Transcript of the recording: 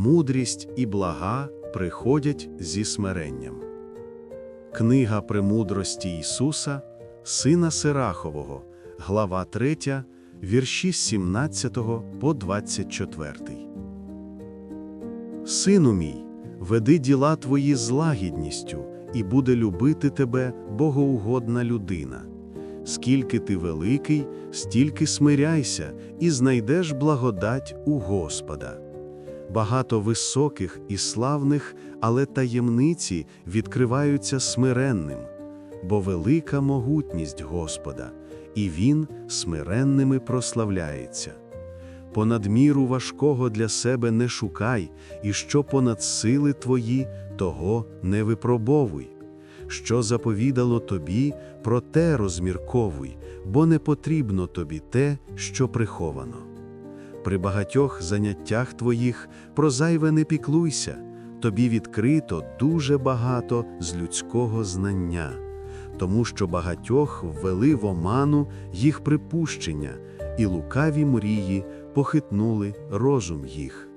мудрість і блага приходять зі смиренням. Книга премудрості Ісуса, Сина Сирахового, глава 3, вірші з 17 по 24. Сину мій, веди діла твої з лагідністю, і буде любити тебе богоугодна людина. Скільки ти великий, стільки смиряйся, і знайдеш благодать у Господа. Багато високих і славних, але таємниці відкриваються смиренним, бо велика могутність Господа, і Він смиренними прославляється. Понад міру важкого для себе не шукай, і що понад сили твої, того не випробовуй. Що заповідало тобі, про те розмірковуй, бо не потрібно тобі те, що приховано. При багатьох заняттях твоїх про зайве не піклуйся, тобі відкрито дуже багато з людського знання, тому що багатьох ввели в оману їх припущення, і лукаві мрії похитнули розум їх.